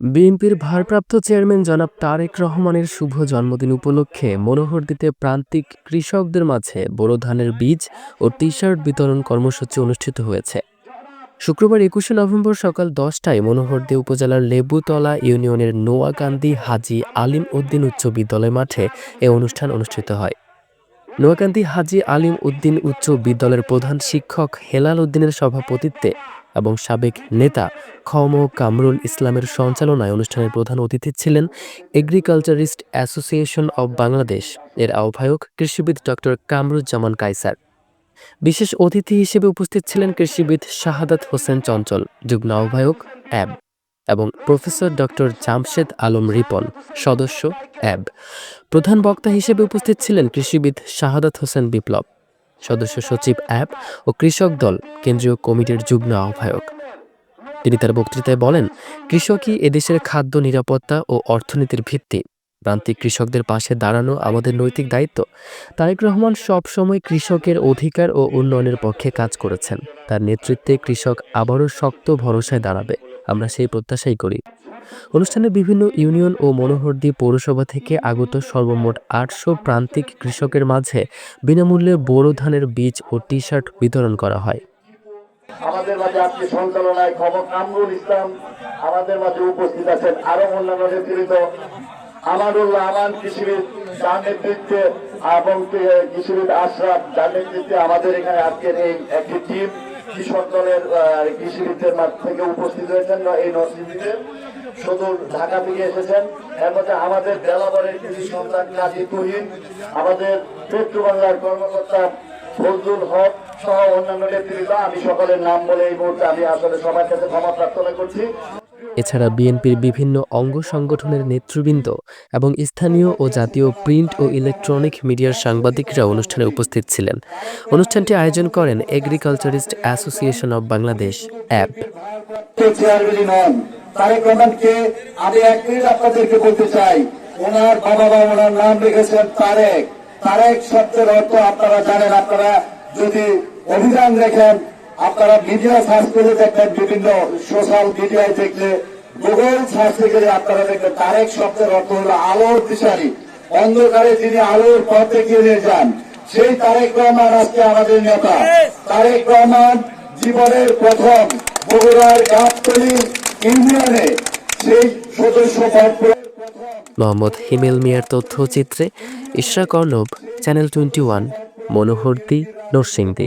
বিএনপির ভারপ্রাপ্ত চেয়ারম্যান জনাব তারেক রহমানের শুভ জন্মদিন উপলক্ষে মনোহরদীতে প্রান্তিক কৃষকদের মাঝে বোরো ধানের বীজ ও টি শার্ট বিতরণ কর্মসূচি অনুষ্ঠিত হয়েছে। শুক্রবার একুশে নভেম্বর সকাল দশটায় মনোহরদী উপজেলার লেবুতলা ইউনিয়নের নোয়াকান্দি হাজি আলিম উদ্দিন উচ্চ বিদ্যালয় মাঠে এ অনুষ্ঠান অনুষ্ঠিত হয়। নোয়াকান্দি হাজি আলিম উদ্দিন উচ্চ বিদ্যালয়ের প্রধান শিক্ষক হেলাল উদ্দিনের সভাপতিত্বে এবং সাবেক নেতা খম কামরুল ইসলামের সঞ্চালনায় অনুষ্ঠানের প্রধান অতিথি ছিলেন এগ্রিকালচারিস্ট অ্যাসোসিয়েশন অব বাংলাদেশ এর আহ্বায়ক কৃষিবিদ ডক্টর কামরুজ্জামান কাইসার বিশেষ অতিথি হিসেবে উপস্থিত ছিলেন কৃষিবিদ শাহাদাত হোসেন চঞ্চল, যুগ্ম আহ্বায়ক অ্যাব এবং প্রফেসর ডক্টর জামশেদ আলম রিপন, সদস্য অ্যাব। প্রধান বক্তা হিসেবে উপস্থিত ছিলেন কৃষিবিদ শাহাদাত হোসেন বিপ্লব। সদস্য সচিব অ্যাপ ও কৃষক দল, কেন্দ্রীয় কমিটির যুগ্ম আহ্বায়ক। তিনি তার বক্তৃতায় বলেন, কৃষকই এদেশের খাদ্য নিরাপত্তা ও অর্থনীতির ভিত্তি। প্রান্তিক কৃষকদের পাশে দাঁড়ানো আমাদের নৈতিক দায়িত্ব। তারেক রহমান সবসময় কৃষকের অধিকার ও উন্নয়নের পক্ষে কাজ করেছেন। তার নেতৃত্বে কৃষক আবারও শক্ত ভরসায় দাঁড়াবে। আমরা সেই প্রত্যাশাই করি। অনুষ্ঠানে বিভিন্ন ইউনিয়ন ও মনোহরদী পৌরসভা থেকে আগত সর্বমোট আটশো প্রান্তিক কৃষকের মাঝে বিনামূল্যে বোরো ধানের বীজ ও টি শার্ট বিতরণ করা হয়। আমাদের মাঝে আজকে সঞ্চালনায় খবর কামরুল ইসলাম। আমাদের মাঝে উপস্থিত আছেন আরও অন্যান্য নেতৃত্ব আমানুল্লাহ আমান কৃষিবিদ যার নেতৃত্বে এবং কৃষিবিদ আশরাফ যার নেতৃত্বে আমাদের এখানে আজকের এই একটি টিম কৃষক দলের কৃষিবিদদের মাঝ থেকে উপস্থিত হয়েছেন এই নরসিংদীতে। সুদূর ঢাকা থেকে এসেছেন। এর মধ্যে আমাদের বেলাবরের কৃষি সন্তান কাজী তুহিন, আমাদের পেট্রো বাংলার কর্মকর্তা ফজলুল হক সহ অন্যান্য নেতৃত্ব আমি সকলের নাম বলে এই মুহূর্তে আমি আসলে সবার কাছে ক্ষমা প্রার্থনা করছি। এছাড়া বিএনপির বিভিন্ন অঙ্গ সংগঠনের নেতৃবৃন্দ এবং স্থানীয় ও জাতীয় প্রিন্ট ও ইলেকট্রনিক মিডিয়ার সাংবাদিকরা অনুষ্ঠানে উপস্থিত ছিলেন। অনুষ্ঠানটি আয়োজন করেন এগ্রিকালচারিস্ট অ্যাসোসিয়েশন অব বাংলাদেশ, অ্যাপ। তারেক ওনার বাবা বা ওনার নাম লিখেছেন তারেক। তারেক শব্দের অর্থ আপনারা জানেন, আপনারা যদি অভিযান দেখেন আপনারা মিডিয়া সার্চ করে দেখবেন বিভিন্ন সোশ্যাল মিডিয়ায় দেখলে গুগল সার্চ গেলে আপনারা দেখবেন তারেক শব্দের অর্থ হলো আলোর দিশারি। অন্ধকারে তিনি আলোর পথ নিয়ে যান। সেই তারেক রহমান আজকে আমাদের নেতা। তারেক রহমান জীবনের প্রথম বগুড়ার গাবতলী ইউনিয়নে সেই সদস্য পদ মোহাম্মদ হিমেল মিয়ার তথ্যচিত্রে Ishraq Arnab, channel twenty one Monohardi Narsingdi.